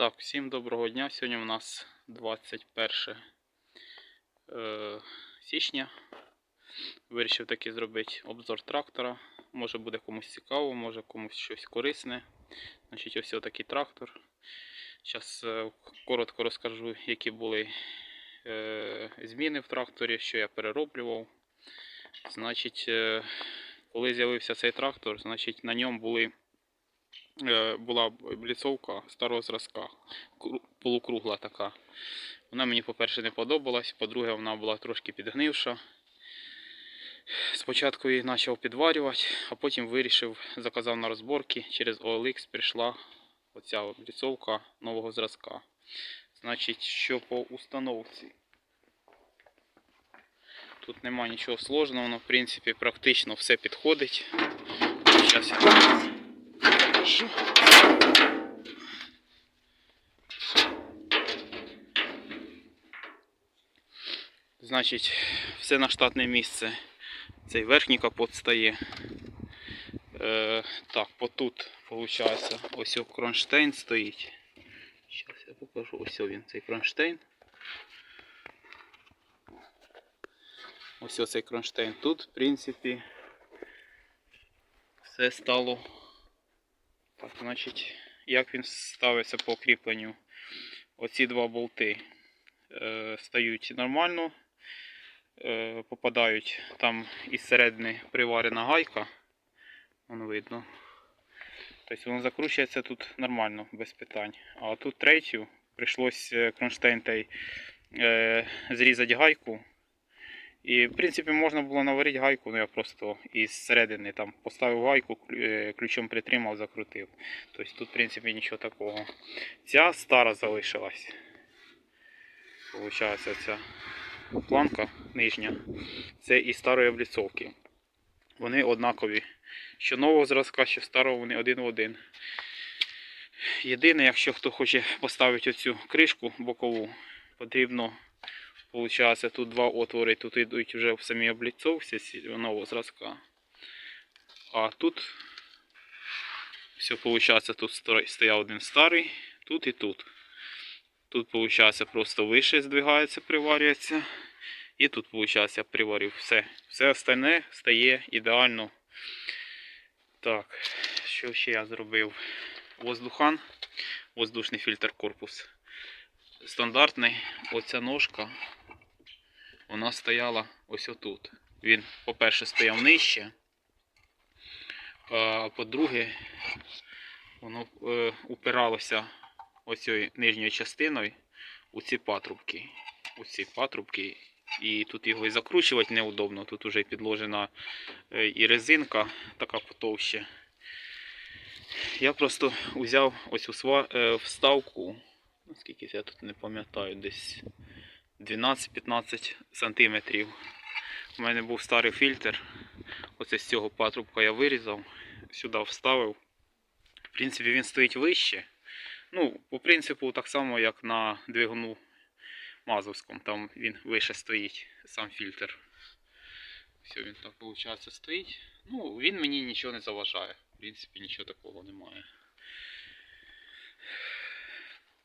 Так, всім доброго дня. Сьогодні у нас 21 е, січня. Вирішив таки зробити обзор трактора. Може буде комусь цікаво, може комусь щось корисне. Значить, ось такий трактор. Зараз коротко розкажу, які були е, зміни в тракторі, що я перероблював. Значить, е, коли з'явився цей трактор, значить на ньому були е, була бліцовка старого зразка, полукругла така. Вона мені, по-перше, не подобалась, по-друге, вона була трошки підгнивша. Спочатку її почав підварювати, а потім вирішив, заказав на розборки. Через OLX прийшла оця обліцовка нового зразка. Значить, що по установці. Тут нема нічого сложного, воно, в принципі, практично все підходить. Зараз я покажу. Значить, все на штатне місце. Цей верхній капот стає. Е, так, потут, виходить, ось кронштейн стоїть. Зараз я покажу. Ось о він, цей кронштейн. Ось оцей кронштейн. Тут, в принципі, все стало. Значить, як він ставиться по кріпленню? Оці два болти е, стають нормально, е, попадають там із середини приварена гайка. Воно видно. Тобто воно закручується тут нормально, без питань. А тут третю прийшлось е, кронштейн той, зрізати гайку. І, в принципі, можна було наварити гайку, ну я просто із середини там поставив гайку, е, ключом притримав, закрутив. Тобто тут, в принципі, нічого такого. Ця стара залишилась. Получається, ця планка нижня. Це із старої обліцовки. Вони однакові. Що нового зразка, що старого, вони один в один. Єдине, якщо хто хоче поставити оцю кришку бокову, потрібно Получається, тут два отвори, тут йдуть вже в самій обліцовці нового зразка. А тут все виходить, тут стояв один старий, тут і тут. Тут, виходить, просто вище здвигається, приварюється. І тут, виходить, я приварив все. Все остальне стає ідеально. Так, що ще я зробив? Воздухан, воздушний фільтр корпус. Стандартний, оця ножка вона стояла ось отут. Він, по-перше, стояв нижче, а по-друге, воно е, упиралося оцією нижньою частиною у ці патрубки. У ці патрубки. І тут його і закручувати неудобно. Тут вже підложена е, і резинка така потовще. Я просто взяв ось у е, вставку, ну, скільки я тут не пам'ятаю, десь 12-15 сантиметрів. У мене був старий фільтр. Оце з цього патрубка я вирізав, сюди вставив. В принципі, він стоїть вище. Ну, по принципу, так само, як на двигуну Мазовському. Там він вище стоїть, сам фільтр. Все, він так, виходить, стоїть. Ну, він мені нічого не заважає. В принципі, нічого такого немає.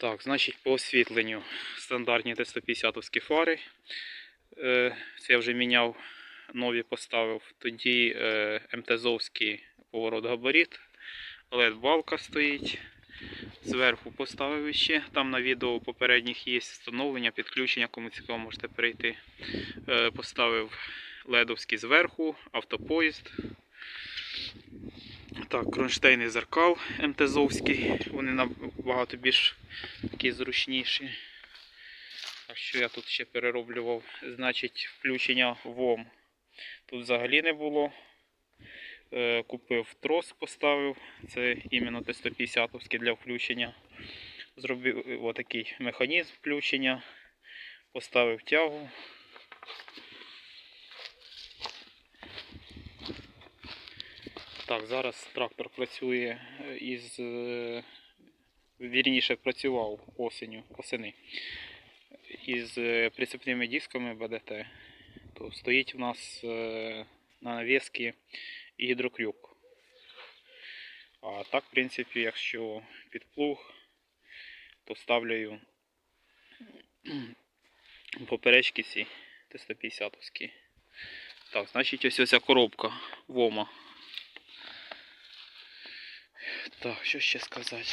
Так, значить, по освітленню стандартні Т-150 фари. Е, Це я вже міняв, нові поставив. Тоді е, МТЗовський поворот габарит. LED-балка стоїть. Зверху поставив ще. Там на відео попередніх є встановлення, підключення, кому цікаво, можете перейти. Е, Поставив ледовський зверху, автопоїзд. Так, кронштейни зеркал МТЗовський. Вони набагато більш такі зручніші. Так що я тут ще перероблював, значить, включення ВОМ. Тут взагалі не було. Е, Купив трос, поставив. Це іменно Т-150 для включення. Зробив отакий механізм включення. Поставив тягу. Так, зараз трактор працює із. е, Вірніше працював осеню, осени із е, прицепними дисками БДТ. То стоїть у нас е, на навіски гідрокрюк. А так, в принципі, якщо під плуг, поставлю поперечки ці Т-150-овські. Так, значить ось ось ця коробка ВОМа. Так, що ще сказати?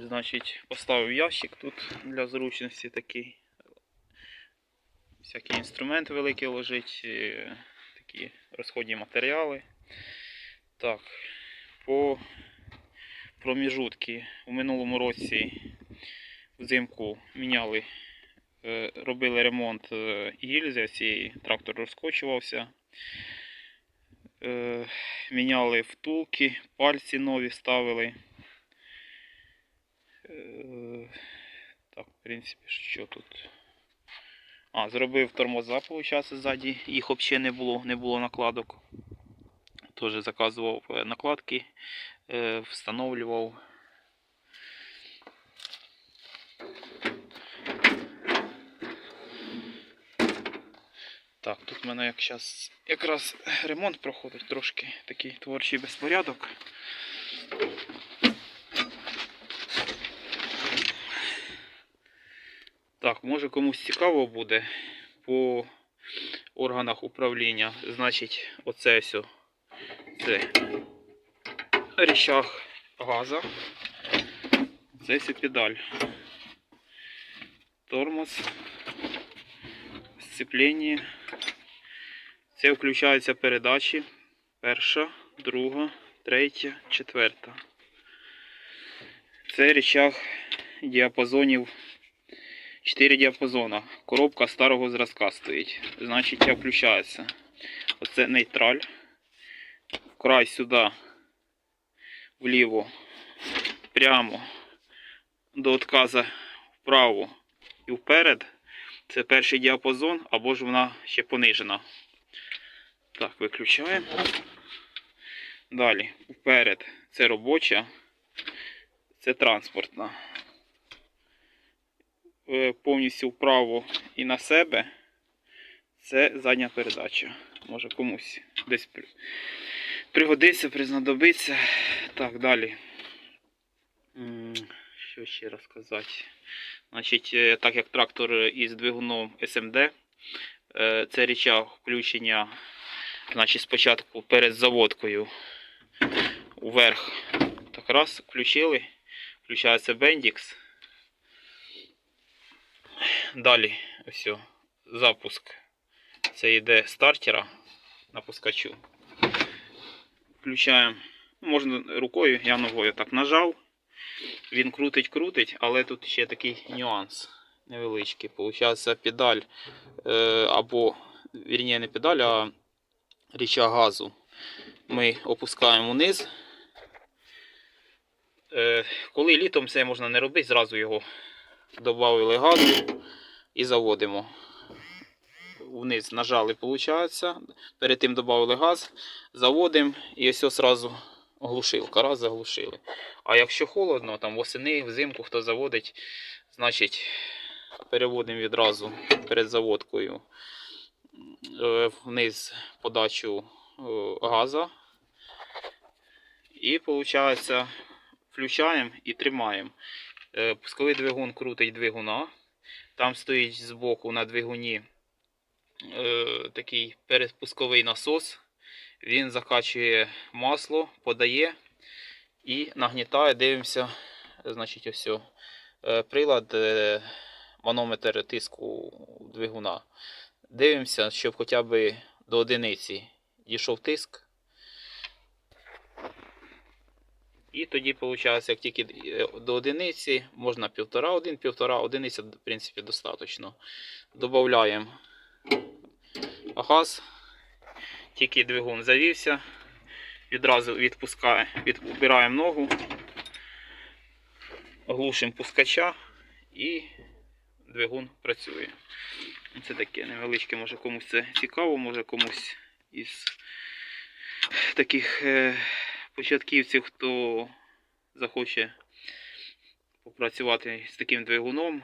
Значить, поставив ящик тут для зручності такий. Всякий інструмент великий лежить, е, такі розходні матеріали. Так, по проміжутки у минулому році взимку міняли, е, робили ремонт е, гільзи цієї, трактор розкочувався. Е, Міняли втулки, пальці нові ставили. Е, Так, в принципі, що тут? А, зробив тормоза, виходить, ззаді. Їх взагалі не було, не було накладок. Теж заказував е, накладки, встановлював. Так, тут в мене як зараз якраз ремонт проходить трошки такий творчий безпорядок. Так, може комусь цікаво буде по органах управління. Значить, оце ось це рішах газа. Це ось педаль. Тормоз. Сцеплення. Це включаються передачі. Перша, друга, третя, четверта. Це рычаг діапазонів 4 діапазона. Коробка старого зразка стоїть. Значить, я включається. Оце нейтраль. Вкрай сюди, вліво, прямо до отказа вправо і вперед. Це перший діапазон, або ж вона ще понижена. Так, виключаємо. Далі, вперед. Це робоча, це транспортна. Е, Повністю вправо і на себе. Це задня передача. Може комусь десь пригодиться, признадобиться. Так, далі. Що ще розказати? Значить, е, так як трактор із двигуном е, це річа включення, значить, спочатку перед заводкою вверх. Так раз, включили, включається Bendix. Далі, ось запуск. Це йде стартера на пускачу. Включаємо, можна рукою, я ногою так нажав. Він крутить, крутить, але тут ще такий нюанс невеличкий. Получається педаль е, або, вірніше, не педаль, а річа газу. Ми опускаємо вниз. Е, коли літом це можна не робити, зразу його додали газу і заводимо. Вниз нажали, виходить. Перед тим додали газ, заводимо і ось одразу глушилка. Раз заглушили. А якщо холодно, там восени, взимку хто заводить, значить переводимо відразу перед заводкою е, вниз подачу е, газа. І виходить, включаємо і тримаємо. Е, Пусковий двигун крутить двигуна. Там стоїть збоку на двигуні такий передпусковий насос. Він закачує масло, подає і нагнітає. Дивимося, значить, ось прилад, манометр тиску двигуна. Дивимося, щоб хоча б до одиниці дійшов тиск. І тоді, виходить, як тільки е, до одиниці, можна півтора, один, півтора, одиниця, в принципі, достатньо. Додаємо газ, тільки двигун завівся, відразу відпускає, відбираємо ногу, глушимо пускача і двигун працює. Це таке невеличке, може комусь це цікаво, може комусь із таких е, початківців, хто захоче попрацювати з таким двигуном,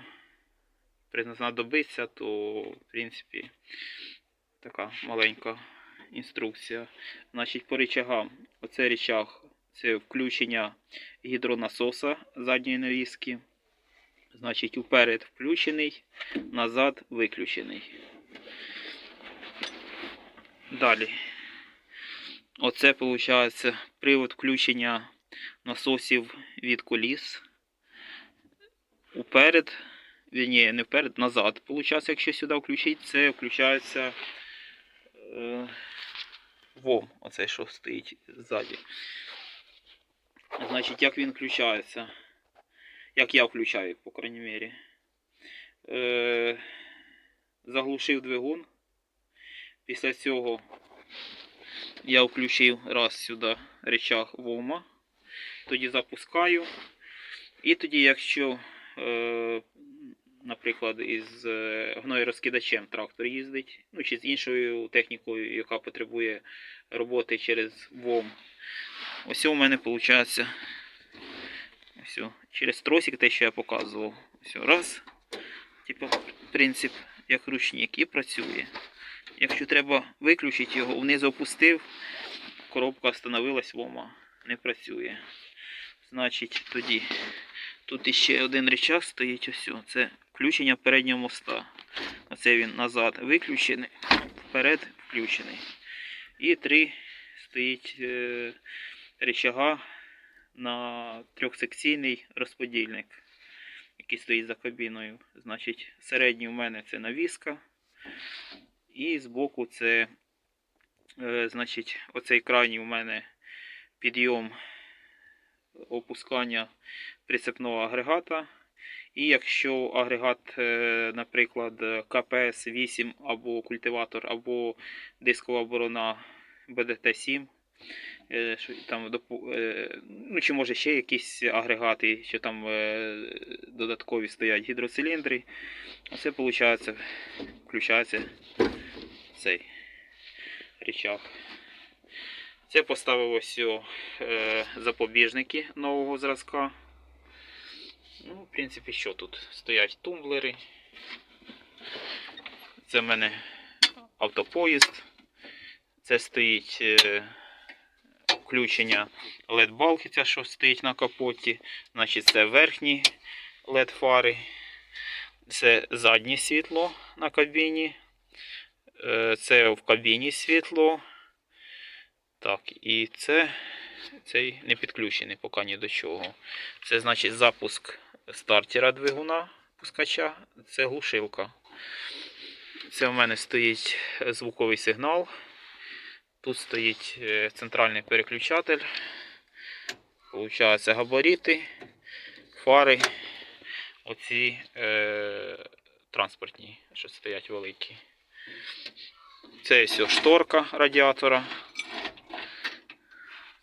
знадобиться, то в принципі така маленька інструкція. Значить, по рычагам. Оце рычаг Це включення гідронасоса задньої навіски. Значить, уперед включений, назад виключений. Далі. Оце виходить привод включення насосів від коліс. Уперед, ні, не вперед, назад. Виходить, якщо сюди включити, це включається е, ВОМ, оцей, що стоїть ззаді. Значить, як він включається? Як я включаю, по крайній мірі. Е, заглушив двигун. Після цього я включив раз сюди речах ВОМа. Тоді запускаю. І тоді, якщо, е, наприклад, із е, гноєрозкидачем трактор їздить, ну чи з іншою технікою, яка потребує роботи через ВОМ. Ось у мене виходить о, через тросик, те, що я показував. О, раз. Типу, принцип як ручник і працює. Якщо треба виключити його, вниз опустив, коробка остановилась вома, не працює. Значить, тоді тут іще один рычаг стоїть. Ось. Це включення переднього моста. Оце він назад виключений, вперед включений. І три стоїть е, рычага на трьохсекційний розподільник, який стоїть за кабіною. Значить, середній у мене це навіска. І збоку це, е, значить, оцей крайній у мене підйом опускання прицепного агрегата. І якщо агрегат, е, наприклад, КПС-8 або культиватор, або дискова борона БДТ-7, е, що там, е, ну, чи може ще якісь агрегати, що там е, додаткові стоять гідроциліндри, оце виходить, включається цей рычаг. Це поставив ось е, запобіжники нового зразка. Ну, в принципі, що тут? Стоять тумблери. Це в мене автопоїзд. Це стоїть е, включення LED-балки, ця, що стоїть на капоті. Значить, це верхні LED-фари. Це заднє світло на кабіні. Е, Це в кабіні світло. Так, і це цей не підключений поки ні до чого. Це значить запуск стартера двигуна пускача. Це глушилка. Це в мене стоїть звуковий сигнал. Тут стоїть е, центральний переключатель. Получаються габарити, фари. Оці е, транспортні, що стоять великі. Це все шторка радіатора.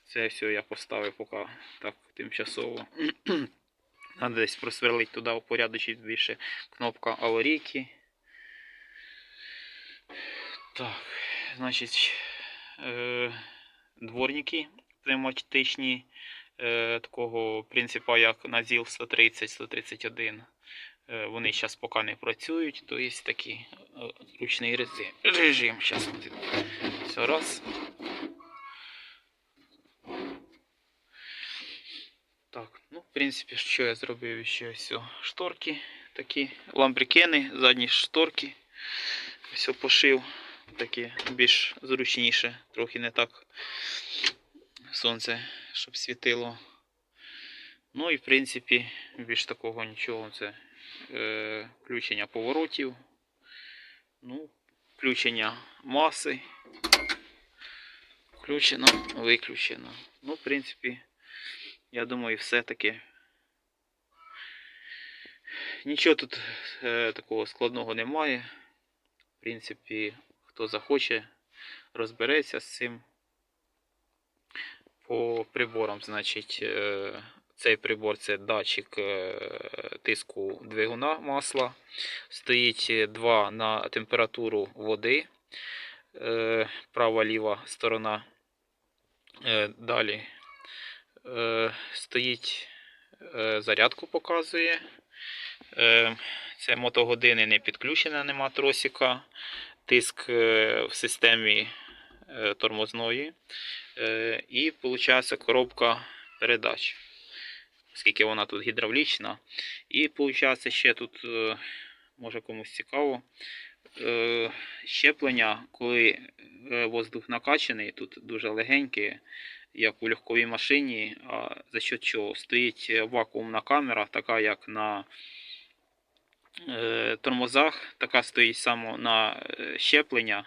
Це все я поставив поки так тимчасово. Надо десь просверлити туди упорядочити більше кнопка аварійки. Так, значить, дворники пневматичні е, такого принципу, як на ЗІЛ 130-131. Е, Вони зараз поки не працюють, то є такий е, ручний режим. режим. Зараз все раз. Так, ну, в принципі, що я зробив ще ось шторки такі, ламбрикени, задні шторки. Все пошив. Такі більш зручніше, трохи не так сонце, щоб світило. Ну і в принципі, більш такого нічого. Це е, включення поворотів, ну, включення маси. Включено, виключено. Ну, в принципі, я думаю, все-таки. Нічого тут е, такого складного немає. В принципі, хто захоче, розбереться з цим. По приборам, значить, е, цей прибор це датчик е, тиску двигуна масла. Стоїть е, два на температуру води. Права ліва сторона. Далі стоїть зарядку показує. Це мотогодини не підключена, нема тросика. Тиск е, в системі е, тормозної. Е, І виходить коробка передач, оскільки вона тут гідравлічна. І виходить ще тут, може комусь цікаво, щеплення, коли воздух накачаний, тут дуже легенький, як у легковій машині, а за що чого стоїть вакуумна камера, така як на тормозах, така стоїть само на е, щеплення,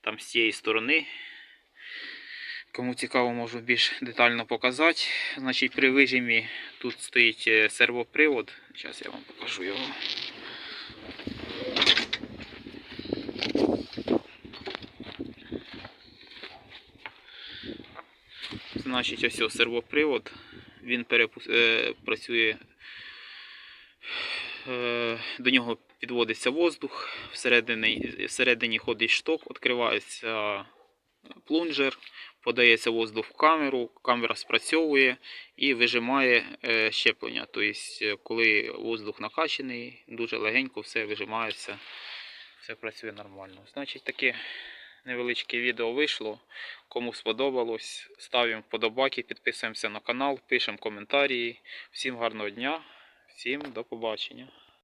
там з цієї сторони. Кому цікаво, можу більш детально показати. Значить, при вижимі тут стоїть е, сервопривод. Зараз я вам покажу його. Значить, ось сервопривод. Він перепу... е, працює. Е, до нього підводиться воздух, всередині, всередині ходить шток, відкривається плунжер, подається воздух в камеру, камера спрацьовує і вижимає е, щеплення. Тобто, е, коли воздух накачаний, дуже легенько все вижимається, все працює нормально. Значить, таке невеличке відео вийшло. Кому сподобалось, ставимо вподобайки, підписуємося на канал, пишемо коментарі. Всім гарного дня, всім до побачення.